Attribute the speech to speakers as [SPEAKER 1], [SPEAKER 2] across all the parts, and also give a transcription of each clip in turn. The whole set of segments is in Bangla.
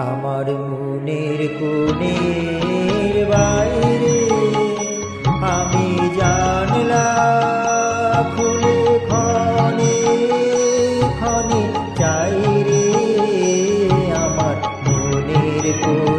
[SPEAKER 1] আমার মনের কোণের বাইরে আমি জানলা খুলে খনে খনে চাই রে আমার মনের কোণের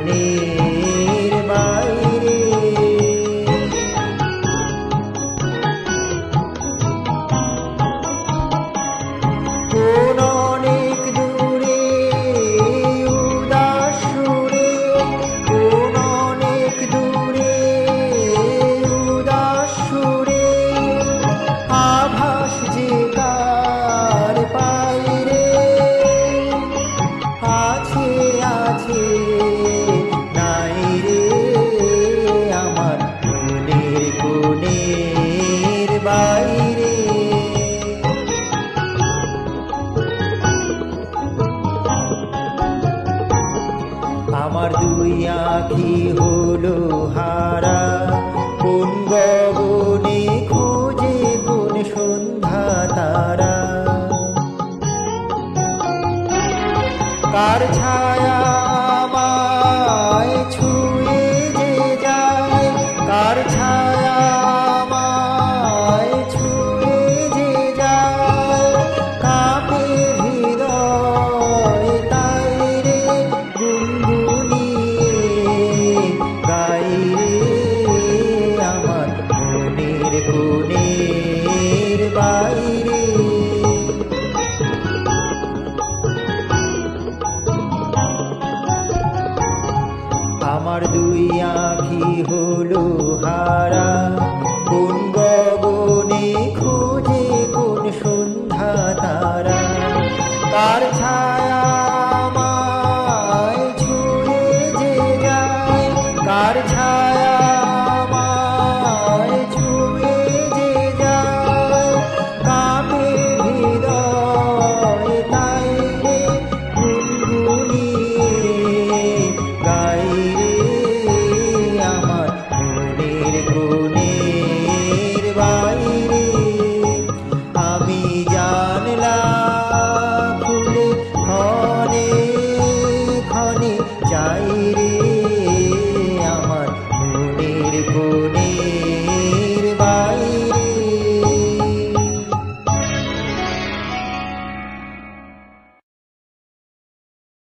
[SPEAKER 1] কোণের বাইরে। আমার দুই আখি হলো আমার দুই আঁখি হলো হারা। কোন গগনে খুঁজে কোন সন্ধ্যা তারা। তার ছায়া আমায় ছুঁয়ে যে যায়, কার ছায়া